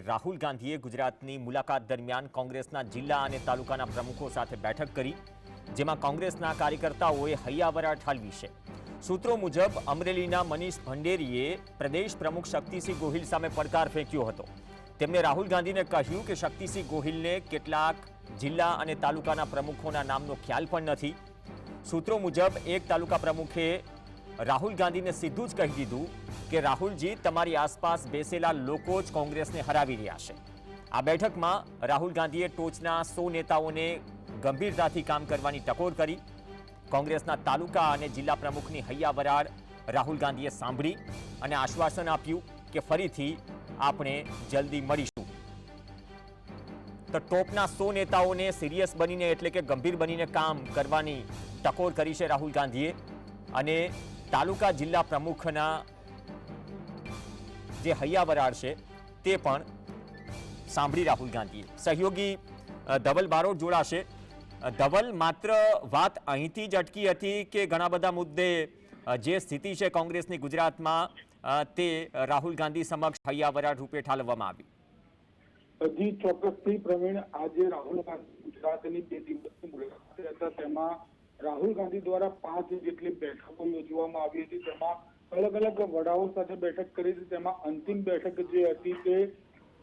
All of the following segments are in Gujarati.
રાહુલ ગાંધીએ ગુજરાતની મુલાકાત દરમિયાન કોંગ્રેસના જિલ્લા અને તાલુકાના પ્રમુખો સાથે બેઠક કરી, જેમાં કોંગ્રેસના કાર્યકર્તાઓએ હૈયાવરા ઠાલવી છે. સૂત્રો મુજબ, અમરેલીના મનીષ ભંડેરીએ પ્રદેશ પ્રમુખ શક્તિસિંહ ગોહિલ સામે પડકાર ફેંક્યો હતો. તેમણે રાહુલ ગાંધીને કહ્યું કે શક્તિસિંહ ગોહિલને કેટલાક જિલ્લા અને તાલુકાના પ્રમુખોના નામનો ખ્યાલ પણ નથી. સૂત્રો મુજબ, એક તાલુકા પ્રમુખે રાહુલ ગાંધીને સીધું જ કહી દીધું કે રાહુલજી, તમારી આસપાસ બેસેલા લોકો જ કોંગ્રેસને હરાવી રહ્યા છે. આ બેઠકમાં રાહુલ ગાંધીએ ટોચના સો નેતાઓને ગંભીરતાથી કામ કરવાની ટકોર કરી. કોંગ્રેસના તાલુકા અને જિલ્લા પ્રમુખની હૈયાવરાળ રાહુલ ગાંધીએ સાંભળી અને આશ્વાસન આપ્યું કે ફરીથી આપણે જલ્દી મળીશું. તો ટોપના સો નેતાઓને સિરિયસ બનીને એટલે કે ગંભીર બનીને કામ કરવાની ટકોર કરી છે રાહુલ ગાંધીએ અને તાલુકા જિલ્લા પ્રમુખના જે હૈયાવરાળ છે, તે પણ સાંભળી રાહુલ ગાંધીએ સહયોગી ધવલ બારોટ જોડાશે. ધવલ, માત્ર વાત અહીંથી જ અટકી હતી કે ઘણા બધા મુદ્દે જે સ્થિતિ છે કોંગ્રેસની ગુજરાતમાં તે રાહુલ ગાંધી સમક્ષ હૈયાવરાળ રૂપે ઠાલવવામાં આવી. જી ચોક્કસથી પ્રવીણ આજે રાહુલ ગાંધી ગુજરાતની બે દિવસની મુલાકાતે હતા. તેમાં રાહુલ ગાંધી દ્વારા પાંચ જેટલી બેઠકો યોજવામાં આવી હતી. તેમાં અલગ અલગ વડાઓ સાથે બેઠક કરી હતી. તેમાં અંતિમ બેઠક જે હતી તે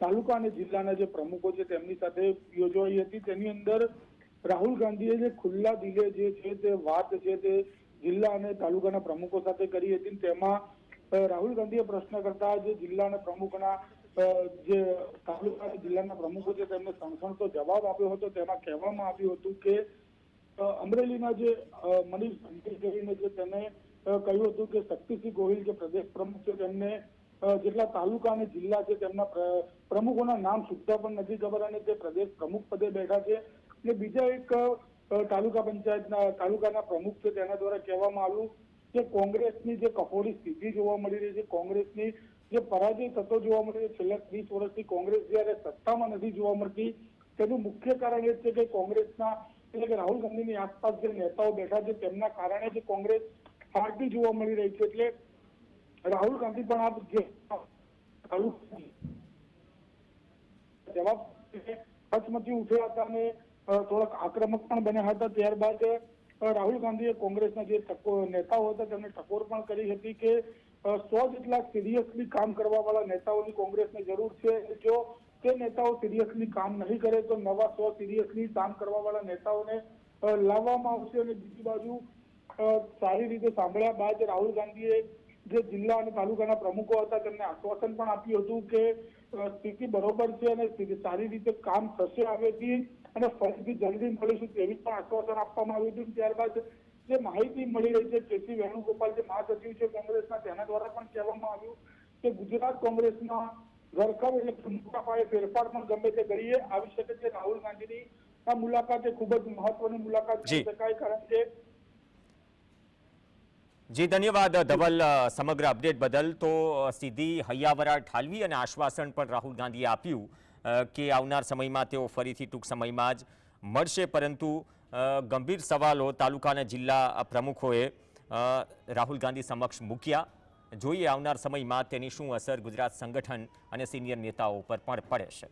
તાલુકા અને જિલ્લાના જે પ્રમુખો છે તેમની સાથે યોજવાઈ હતી. તેની અંદર રાહુલ ગાંધીએ જે ખુલ્લા દિલે જે છે તે વાત છે તે જિલ્લા અને તાલુકાના પ્રમુખો સાથે કરી હતી. તેમાં રાહુલ ગાંધીએ પ્રશ્ન કરતા જે જિલ્લાના પ્રમુખના જે તાલુકા જિલ્લાના પ્રમુખો છે તેમને સંસણતો જવાબ આપ્યો હતો. તેમાં કહેવામાં આવ્યું હતું કે અમરેલીના જે મનીષ ભંડેર કરીને જે તેને કહ્યું હતું કે શક્તિસિંહ ગોહિલ જે પ્રદેશ પ્રમુખ છે, તેમને જેટલા તાલુકા અને જિલ્લા છે, તેમના પ્ર- પ્રમુખોના નામ સુદ્ધા પણ નથી ખબર અને તે પ્રદેશ પ્રમુખ પદે બેઠા છે. અને બીજા એક તાલુકા પંચાયતના, તાલુકાના પ્રમુખ છે, તેના દ્વારા કહેવામાં આવ્યું કે કોંગ્રેસની જે કફોડી સ્થિતિ જોવા મળી રહી છે, કોંગ્રેસની જે પરાજય થતો જોવા મળી રહ્યો છેલ્લા ત્રીસ વર્ષથી કોંગ્રેસ જ્યારે સત્તામાં નથી જોવા મળતી, તેનું મુખ્ય કારણ એ છે કે કોંગ્રેસના એટલે કે રાહુલ ગાંધીની આસપાસ જે નેતાઓ બેઠા છે, તેમના કારણે જે કોંગ્રેસ હારતી જોવા મળી રહી છે. એટલે રાહુલ ગાંધી પણ આ જે જવાબ હચમચી ઉઠ્યા હતા અને થોડાક આક્રમક પણ બન્યા હતા. ત્યારબાદ રાહુલ ગાંધીએ કોંગ્રેસના જે નેતાઓ હતા, તેમને ટકોર પણ કરી હતી કે સો જેટલા સિરિયસલી કામ કરવા વાળા નેતાઓની કોંગ્રેસને જરૂર છે. જો તે નેતાઓ સિરિયસલી કામ નહીં કરે તો નવા સો સિરિયસલી કામ કરવા વાળા નેતાઓને લાવવામાં આવશે અને બીજી બાજુ સારી રીતે સાંભળ્યા બાદ રાહુલ ગાંધીએ જે જિલ્લા અને તાલુકાના પ્રમુખો હતા તેમને આશ્વાસન પણ આપ્યું હતું કે સ્થિતિ બરોબર છે અને સારી રીતે કામ થશે હવેથી અને ફરીથી જલ્દી મળીશું તેવી પણ આશ્વાસન આપવામાં આવ્યું હતું. ત્યારબાદ જે માહિતી મળી રહી છે કેસી વેણુગોપાલ જે મહાસચિવ છે કોંગ્રેસના, તેના દ્વારા પણ કહેવામાં આવ્યું કે ગુજરાત કોંગ્રેસના ઘરખર એટલે મોટા પાયે ફેરફાર પણ ગમે તે કરીએ આવી શકે છે. રાહુલ ગાંધીની આ મુલાકાત એ ખૂબ જ મહત્વની મુલાકાત કહી. શકાય કારણ કે જી ધન્યવાદ ધવલ સમગ્ર અપડેટ બદલ. તો સીધી હૈયાવરા ઠાલવી અને આશ્વાસન પણ રાહુલ ગાંધીએ આપ્યું કે આવનાર સમયમાં તેઓ ફરીથી ટૂંક સમયમાં જ મળશે. પરંતુ ગંભીર સવાલો તાલુકા અને જિલ્લા પ્રમુખોએ રાહુલ ગાંધી સમક્ષ મૂક્યા. જોઈએ આવનાર સમયમાં તેની શું અસર ગુજરાત સંગઠન અને સિનિયર નેતાઓ પર પણ પડે છે.